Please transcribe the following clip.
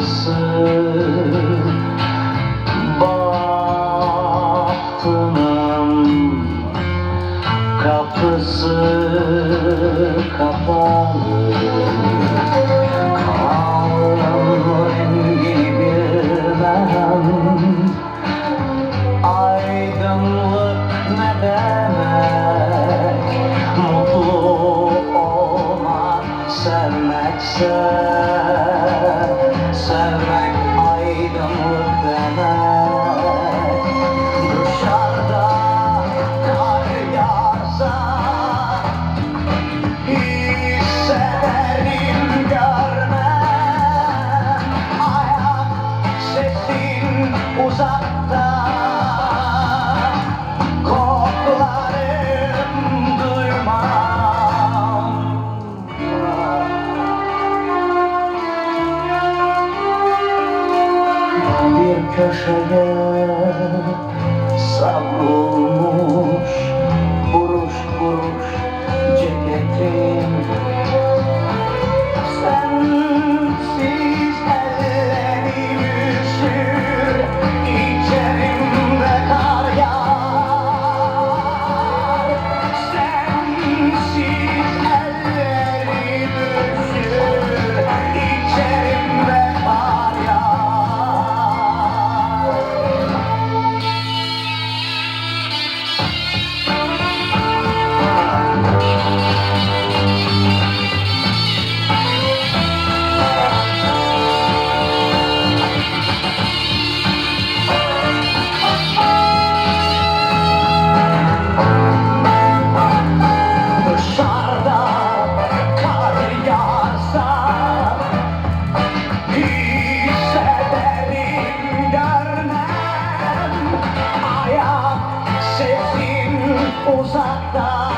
acısı Bahtının kapısı kapalı. Kalın rengi bilmem Aydınlık ne demek? Mutlu olmak sevmekse bir köşeye savrulmuş. upside down.